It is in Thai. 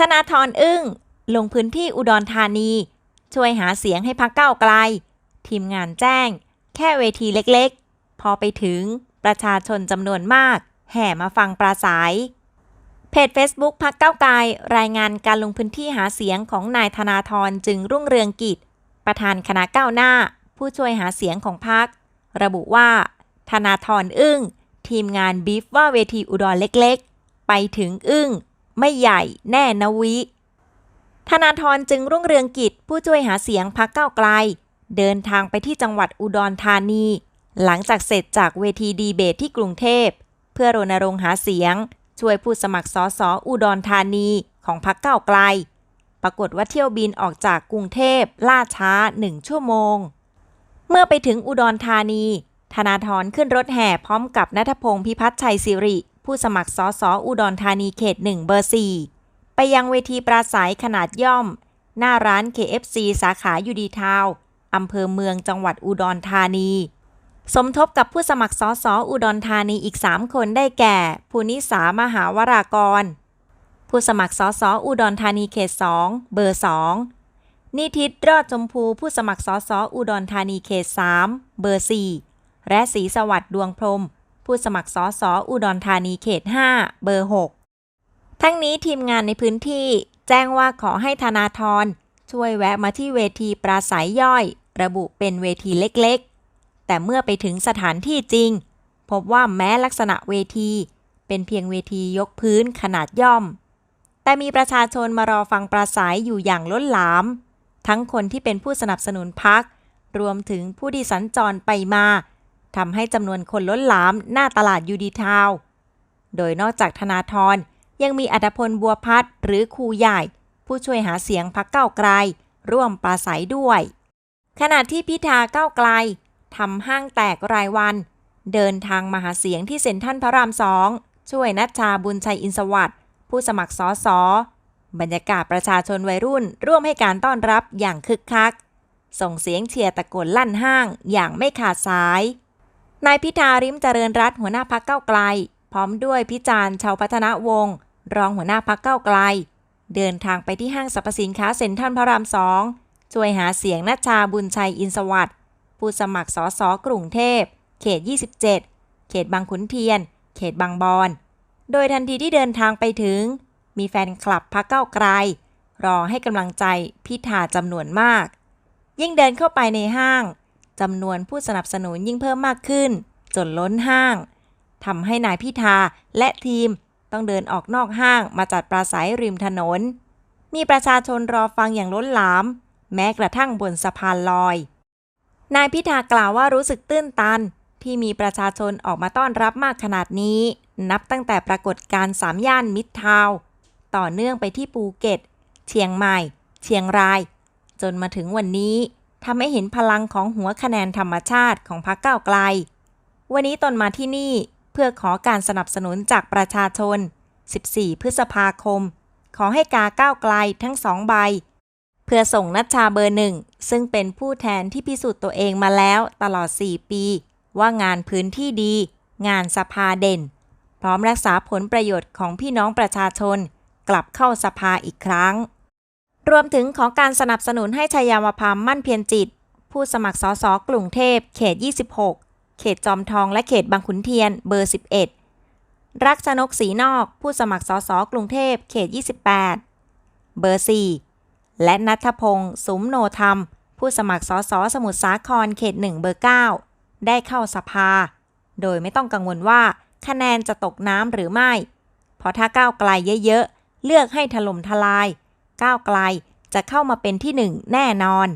ธนาธรอึ้ง ลงพื้นที่อุดรธานี ช่วยหาเสียงให้พักเก้าไกล ทีมงานแจ้ง แค่เวทีเล็กๆ พอไปถึงประชาชนจำนวนมาก แห่มาฟังปราศัยเพจ Facebook พักเก้าไกลรายงานการลงพื้นที่หาเสียงของนายธนาธรจึงรุ่งเรืองกิจ ประธานคณะก้าวหน้า ผู้ช่วยหาเสียงของพัก ระบุว่า ธนาธรอึ้ง ทีมงานบีฟว่าเวทีอุดรเล็กๆ ไปถึงอึ้ง ไม่ใหญ่แน่นวิ ธนาธรจึงรุ่งเรืองกิจผู้ช่วยหาเสียงพักเก้าไกล เดินทางไปที่จังหวัดอุดรธานี หลังจากเสร็จจากเวทีดีเบตที่กรุงเทพ เพื่อรณรงค์หาเสียง ช่วยผู้สมัครสอสออุดรธานีของพักเก้าไกล ปรากฏว่าเที่ยวบินออกจากกรุงเทพล่าช้าหนึ่งชั่วโมง เมื่อไปถึงอุดรธานีธนาธรขึ้นรถแห่พร้อมกับนัทพงศ์พิพัฒน์ชัยสิริ ผู้สมัครสอสออุดรธานีเขตหนึ่งเบอร์สี่ไปยังเวทีปราศัยขนาดย่อม หน้าร้าน KFC สาขายูดีทาว์อำเภอเมืองจังหวัดอุดรธานี สมทบกับผู้สมัครสอสออุดรธานีอีก 3 คนได้แก่ ภูนิสามหาวรากร ผู้สมัครสอสออุดรธานีเขต 2 เบอร์ 2นิทิตรอดชมพูผู้สมัครสอสออุดรธานีเขต 3 เบอร์ 4 และศรีสวัสดิ์ดวงพรม ผู้สมัครสอสออุดรธานีเขต 5 เบอร์ 6 ทั้งนี้ทีมงานในพื้นที่ แจ้งว่าขอให้ธนาธรช่วยแวะมาที่เวทีปราศัยย่อย ระบุเป็นเวทีเล็กๆ แต่เมื่อไปถึงสถานที่จริง พบว่าแม้ลักษณะเวที เป็นเพียงเวทียกพื้นขนาดย่อม แต่มีประชาชนมารอฟังปราศัยอยู่อย่างล้นหลาม ทั้งคนที่เป็นผู้สนับสนุนพักรวมถึงผู้ที่สัญจรไปมา ทำให้จำนวนคนล้นหลามหน้าตลาดยูดีทาว โดยนอกจากธนาธรยังมีอัตพลบัวพัฒหรือครูใหญ่ ผู้ช่วยหาเสียงพักเก้าไกล ร่วมปราศัยด้วย ขณะที่พิธาเก้าไกลทำห้างแตกรายวัน เดินทางมาหาเสียงที่เซ็นทรัลพระรามสองช่วยนัชชาบุญชัยอินสวัสด์ผู้สมัครสอสอบรรยากาศประชาชนวัยรุ่น ร่วมให้การต้อนรับอย่างคึกคัก ส่งเสียงเชียร์ตะโกนลั่นห้างอย่างไม่ขาดสาย นายพิธาริมเจริญรัตหัวหน้าพักเก้าไกล พร้อมด้วยพิจารณ์ชาวพัฒนวงศ์รองหัวหน้าพักเก้าไกล เดินทางไปที่ห้างสรรพสินค้าเซ็นทรัลพระรามสองช่วยหาเสียงนัชชาบุญชัยอินสวัสด์ผู้สมัครสอสอกรุงเทพ เขต 27 เขตบางขุนเทียน เขตบางบอน โดยทันทีที่เดินทางไปถึง มีแฟนคลับพักเก้าไกล รอให้กำลังใจพิธาจำนวนมาก ยิ่งเดินเข้าไปในห้าง จำนวนผู้สนับสนุนยิ่งเพิ่มมากขึ้น จนล้นห้างทำให้นายพิธาและทีมต้องเดินออกนอกห้างมาจัดปราศัยริมถนน มีประชาชนรอฟังอย่างล้นหลาม แม้กระทั่งบนสะพานลอย นายพิธากล่าวว่ารู้สึกตื้นตัน ที่มีประชาชนออกมาต้อนรับมากขนาดนี้ นับตั้งแต่ปรากฏการณ์สามย่านมิตรทาว ต่อเนื่องไปที่ภูเก็ต เชียงใหม่ เชียงราย จนมาถึงวันนี้ ทำให้เห็นพลังของหัวคะแนนธรรมชาติของพรรคก้าวไกล วันนี้ตนมาที่นี่เพื่อขอการสนับสนุนจากประชาชน 14 พฤษภาคม ขอให้กาก้าวไกลทั้งสองใบ เพื่อส่งนัชชาเบอร์หนึ่ง ซึ่งเป็นผู้แทนที่พิสูจน์ตัวเองมาแล้วตลอด 4 ปี ว่างานพื้นที่ดี งานสภาเด่น พร้อมรักษาผลประโยชน์ของพี่น้องประชาชน กลับเข้าสภาอีกครั้ง รวมถึงขอการสนับสนุนให้ชัยาวพามมั่นเพียรจิต ผู้สมัครสสกรุงเทพ เขต 26 เขตจอมทองและเขตบางขุนเทียน เบอร์ 11 รักชนกศรีนอก ผู้สมัครสสกรุงเทพ เขต 28 เบอร์ 4 และนัทพงศ์สุมโนธรรม ผู้สมัครสสสมุทรสาคร เขต 1 เบอร์ 9 ได้เข้าสภา โดยไม่ต้องกังวลว่าคะแนนจะตกน้ำหรือไม่ เพราะถ้าก้าวไกลเยอะๆ เลือกให้ถล่มทลาย ก้าวไกล จะเข้ามาเป็นที่หนึ่งแน่นอน